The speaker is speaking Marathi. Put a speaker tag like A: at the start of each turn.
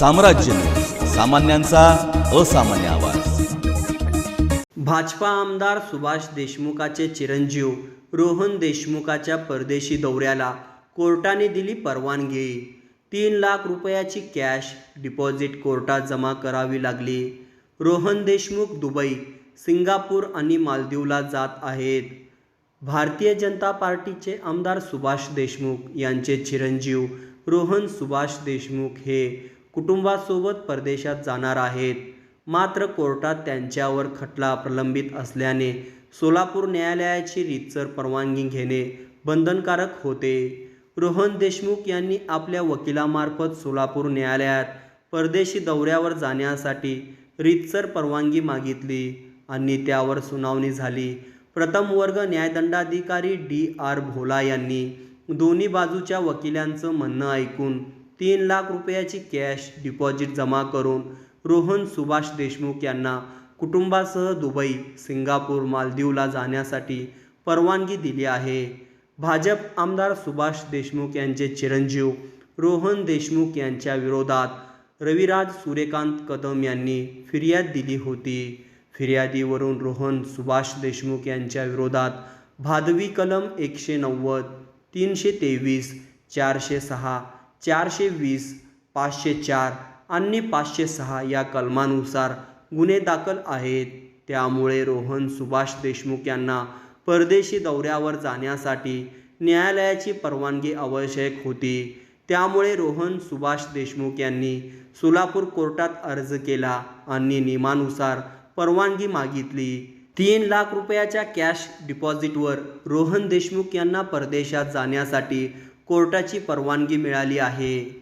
A: साम्राज्य. सामान्यांचा असामान्य आवाज.
B: भाजपा आमदार सुभाष देशमुखाचे चिरंजीव रोहन देशमुखाच्या परदेशी दौऱ्याला कोर्टाने दिली परवानगी. तीन लाख रुपयाची कॅश डिपॉझिट कोर्टात जमा करावी लागली. रोहन देशमुख दुबई सिंगापूर आणि मालदीवला जात आहेत. भारतीय जनता पार्टीचे आमदार सुभाष देशमुख यांचे चिरंजीव रोहन सुभाष देशमुख हे कुटुंबासोबत परदेशात जाणार आहेत. मात्र कोर्टात त्यांच्यावर खटला प्रलंबित असल्याने सोलापूर न्यायालयाची रीतसर परवानगी घेणे बंधनकारक होते. रोहन देशमुख यांनी आपल्या वकिलामार्फत सोलापूर न्यायालयात परदेशी दौऱ्यावर जाण्यासाठी रीतसर परवानगी मागितली आणि त्यावर सुनावणी झाली. प्रथम वर्ग न्यायदंडाधिकारी डी आर भोला यांनी दोन्ही बाजूच्या वकिलांचं म्हणणं ऐकून तीन लाख रुपयाची कॅश डिपॉझिट जमा करून रोहन सुभाष देशमुख यांना कुटुंबासह दुबई सिंगापूर मालदीवला जाण्यासाठी परवानगी दिली आहे. भाजप आमदार सुभाष देशमुख यांचे चिरंजीव रोहन देशमुख यांच्या विरोधात रविराज सूर्यकांत कदम यांनी फिर्याद दिली होती. फिर्यादीवरून रोहन सुभाष देशमुख यांच्या विरोधात भादवी कलम एकशे नव्वद तीनशे तेवीस चारशे सहा चारशे वीस पाचशे चार आणि पाचशे सहा या कलमानुसार गुन्हे दाखल आहेत. त्यामुळे रोहन सुभाष देशमुख यांना परदेशी दौऱ्यावर जाण्यासाठी न्यायालयाची परवानगी आवश्यक होती. त्यामुळे रोहन सुभाष देशमुख यांनी सोलापूर कोर्टात अर्ज केला आणि नियमानुसार परवानगी मागितली. तीन लाख रुपयाच्या कॅश डिपॉझिटवर रोहन देशमुख यांना परदेशात जाण्यासाठी कोर्टाची परवानगी मिळाली आहे.